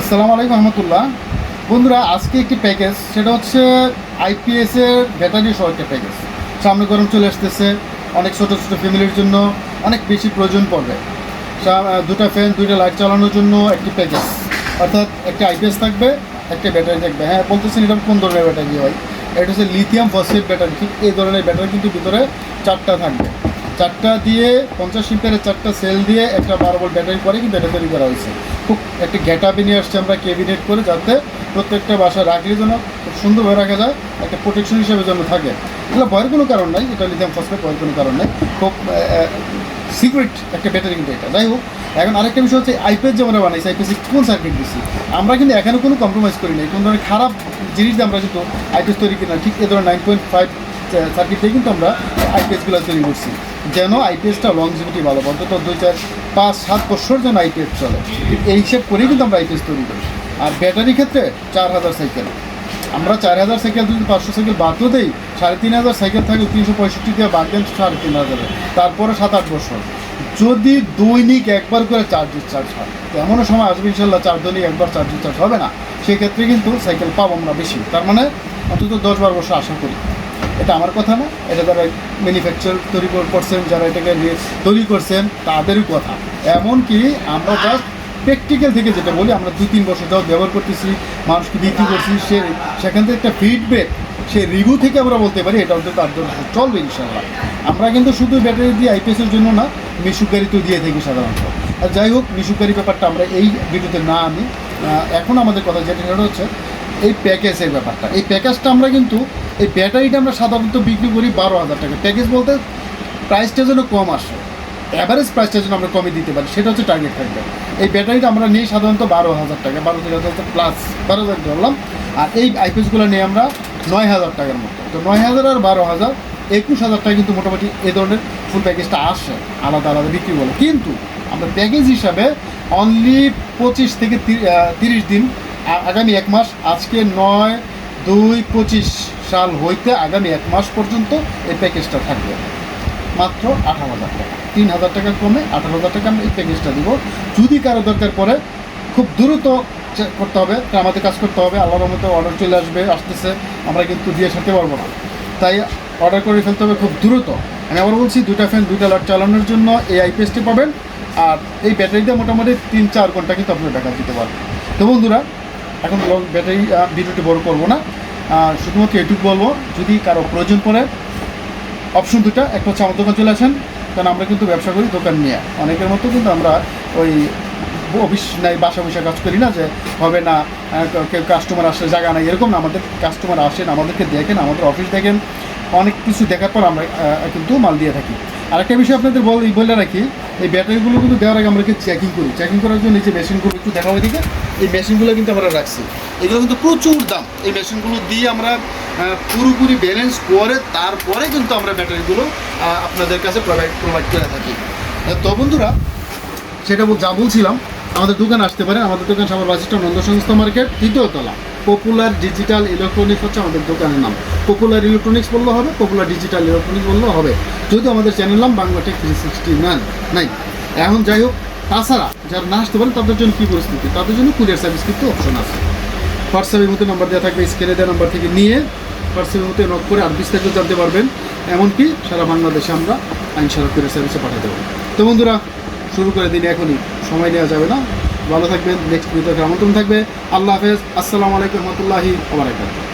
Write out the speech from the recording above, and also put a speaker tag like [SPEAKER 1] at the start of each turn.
[SPEAKER 1] আসসালামু আলাইকুম রহমতুল্লাহ। বন্ধুরা, আজকে একটি প্যাকেজ সেটা হচ্ছে আইপিএস এর ব্যাটারি সহ একটা প্যাকেজ সামনে গরম চলে আসতেছে, অনেক ছোটো ছোটো ফ্যামিলির জন্য অনেক বেশি প্রয়োজন পড়বে। দুটা ফ্যান দুইটা লাইট চালানোর জন্য একটি প্যাকেজ অর্থাৎ একটা আইপিএস থাকবে, একটা ব্যাটারি থাকবে। হ্যাঁ বলতেছেন এটা কোন ধরনের ব্যাটারি হয়? এটা হচ্ছে লিথিয়াম ফসফেট ব্যাটারি ঠিক এই ধরনের ব্যাটারি কিন্তু ভিতরে চারটা থাকবে। চারটা দিয়ে, পঞ্চাশ ইম্পের চারটা সেল দিয়ে একটা বারো ভোল্ট ব্যাটারি করে কিন্তু এটা তৈরি করা হয়েছে। খুব একটা গ্যাটাপে নিয়ে আসছে আমরা ক্যাবিনেট করে যাতে প্রত্যেকটা বাসা রাখলে যেন খুব সুন্দরভাবে রাখা যায়, একটা প্রোটেকশন হিসেবে যেন থাকে। এগুলো ভয়ের কোনো কারণ নাই, এটা লিথিয়াম ফসফেট ভয়ের কোনো কারণ নাই। খুব সিক্রেট একটা ব্যাটারি কিন্তু এটা। যাই হোক, এখন আরেকটা বিষয় হচ্ছে আইপিএস যে আমরা বানাইছি আইপিএস কোন সার্কিট দিচ্ছি আমরা কিন্তু এখানে কোনো কম্প্রোমাইজ করি নাই। কোনো ধরনের খারাপ জিনিস দিয়ে আমরা কিন্তু আইপিএস তৈরি করি না ঠিক এ ধরনের নাইন পয়েন্ট ফাইভ সার্কিট দিয়ে কিন্তু আমরা আইপিএসগুলো তৈরি করছি। যেন আইপিএসটা লংজিভিটি ভালো, অন্তত দুই চার, পাঁচ, সাত বছর যেন আইপিএস চলে। এই হিসেব করেই কিন্তু আমরা আইপিএস তৈরি করি। আর ব্যাটারি ক্ষেত্রে চার হাজার সাইকেল আমরা চার হাজার সাইকেল যদি পাঁচশো সাইকেল বাদও দেই, সাড়ে তিন হাজার সাইকেল থাকে তিনশো পঁয়ষট্টি দিয়ে বাদ দেন সাড়ে তিন হাজারে। তারপরে সাত, আট বছর যদি দৈনিক একবার করে চার্জের চার্জ হয়, তো এমনও সময় আসবে ইনশাল্লাহ চার দৈনিক একবার চার্জের চার্জ হবে না। সেক্ষেত্রে কিন্তু সাইকেল পাবো আমরা বেশি। তার মানে অন্তত দশ, বারো বছর আশা করি। এটা আমার কথা না এটা যারা ম্যানুফ্যাকচার তৈরি কর- করছেন যারা এটাকে নিয়ে তৈরি করছেন তাদেরই কথা। এমনকি আমরা জাস্ট প্র্যাকটিক্যাল থেকে যেটা বলি আমরা দু তিন বছর যাও ব্যবহার করতেছি মানুষকে বিক্রি করছি সে সেখান থেকে একটা ফিডব্যাক সে রিভিউ থেকে আমরা বলতে পারি এটা অন্তত তার বছর চলবে ইনশাল্লাহ আমরা কিন্তু শুধু ব্যাটারি দিয়ে আইপিএসের জন্য না মিশুকারি তো দিয়ে থাকি সাধারণত। আর যাই হোক মিশুকারি ব্যাপারটা আমরা এই ভিডিওতে না আনি। এখন আমাদের কথা যেটা সেটা হচ্ছে এই প্যাকেজের ব্যাপারটা। এই প্যাকেজটা আমরা কিন্তু এই ব্যাটারিটা আমরা সাধারণত বিক্রি করি বারো হাজার টাকা। প্যাকেজ বলতে প্রাইসটা যেন কম আসে। অ্যাভারেজ প্রাইসটা যেন আমরা কমে দিতে পারি, সেটা হচ্ছে টার্গেট থাকবে এই ব্যাটারিটা আমরা নিই সাধারণত বারো হাজার টাকা, বারো থেকে হাজার প্লাস বারো হাজার ধরলাম আর এই আইপিএসগুলো নিয়ে আমরা নয় হাজার টাকার মতো। তো নয় হাজার আর বারো হাজার, একুশ হাজার টাকা কিন্তু মোটামুটি এ ধরনের ফুল প্যাকেজটা আসে, আলাদা আলাদা বিক্রি বলে। কিন্তু আমরা প্যাকেজ হিসাবে অনলি পঁচিশ থেকে তিরিশ দিন আগামী এক মাস, আজকে নয়, দুই, পঁচিশ। সাল হইতে আগামী এক মাস পর্যন্ত এই প্যাকেজটা থাকবে। মাত্র আঠারো হাজার টাকা। তিন হাজার টাকা কমে আঠারো হাজার টাকা আমরা এই প্যাকেজটা দিব। যদি কারও দরকার পড়ে, খুব দ্রুত করতে হবে আমাদের কাজ করতে হবে, আল্লাহর মতো অর্ডার চলে আসবে, আসতেছে, আমরা কিন্তু দিয়ে সারতে পারব না। তাই অর্ডার করে ফেলতে হবে খুব দ্রুত। আমি আবার বলছি দুটা ফ্যান দুইটা লাইট চালানোর জন্য এই আইপিএসটি পাবেন। আর এই ব্যাটারিতে মোটামুটি তিন চার ঘণ্টা কিন্তু আপনি ব্যাকআপ দিতে পারবেন তো বন্ধুরা, এখন ব্যাটারি ভিডিওটি বড় করব না। শুধুমাত্র এটুকু বলব, যদি কারও প্রয়োজন পড়ে অপশন দুটা, একটা হচ্ছে আমার দোকান চলে আসেন, কারণ আমরা কিন্তু ব্যবসা করি দোকান নিয়ে। অনেকের মতো কিন্তু আমরা ওই অফিস নাই, বাসা বসে কাজ করি না যে হবে না কেউ কাস্টমার আসলে জায়গা নাই, এরকম না। আমাদের কাস্টমার আসেন, আমাদেরকে দেখেন, আমাদের অফিস দেখেন, অনেক কিছু দেখার পর আমরা কিন্তু মাল দিয়ে থাকি। আরেকটা বিষয় আপনাদের বল বলে রাখি, এই ব্যাটারিগুলো কিন্তু দেওয়ার আগে আমরা চেকিং করি। চেকিং করার জন্য যে মেশিনগুলো একটু দেখা হয় দিকে, এই মেশিনগুলো কিন্তু আমরা রাখছি। এগুলো কিন্তু প্রচুর দাম। এই মেশিনগুলো দিয়ে আমরা পুরোপুরি ব্যালেন্স করে তারপরে কিন্তু আমরা ব্যাটারিগুলো আপনাদের কাছে প্রোভাইড প্রোভাইড করে থাকি। তো বন্ধুরা, সেটা যা বলছিলাম, আমাদের দোকান আসতে পারে। আমাদের দোকান সাবার বাসিস্টার নন্দ সংস্থা মার্কেট তৃতীয় তলা পপুলার ডিজিটাল ইলেকট্রনিক্স হচ্ছে আমাদের দোকানের নাম। পপুলার ইলেকট্রনিক্স বললেও হবে পপুলার ডিজিটাল ইলেকট্রনিক্স বললেও হবে। যদি আমাদের চ্যানেল নাম Bangla tech three sixty nine নাই। এখন যাই হোক, তাছাড়া যারা না আসতে পারেন, তাদের জন্য কী পরিস্থিতি? তাদের জন্য কুরিয়ার সার্ভিস কিন্তু অপশন আছে। হোয়াটসঅ্যাপের মধ্যে নাম্বার দেওয়া থাকবে স্কেলে দেওয়া নাম্বার থেকে নিয়ে হোয়াটসঅ্যাপের মধ্যে নক করে আর বিস্তারিত জানতে পারবেন। এমনকি সারা বাংলাদেশে আমরা আইন সারা কুরিয়ার সার্ভিসে পাঠিয়ে দেবো। তো বন্ধুরা, শুরু করে দিন এখনই। সময় নেওয়া যাবে না। ভালো থাকবেন নেক্সট ভিডিওতে আমন্ত্রণ থাকবে। আল্লাহ হাফেজ আসসালামু আলাইকুম রহমতুল্লাহি আবরাকাতুহ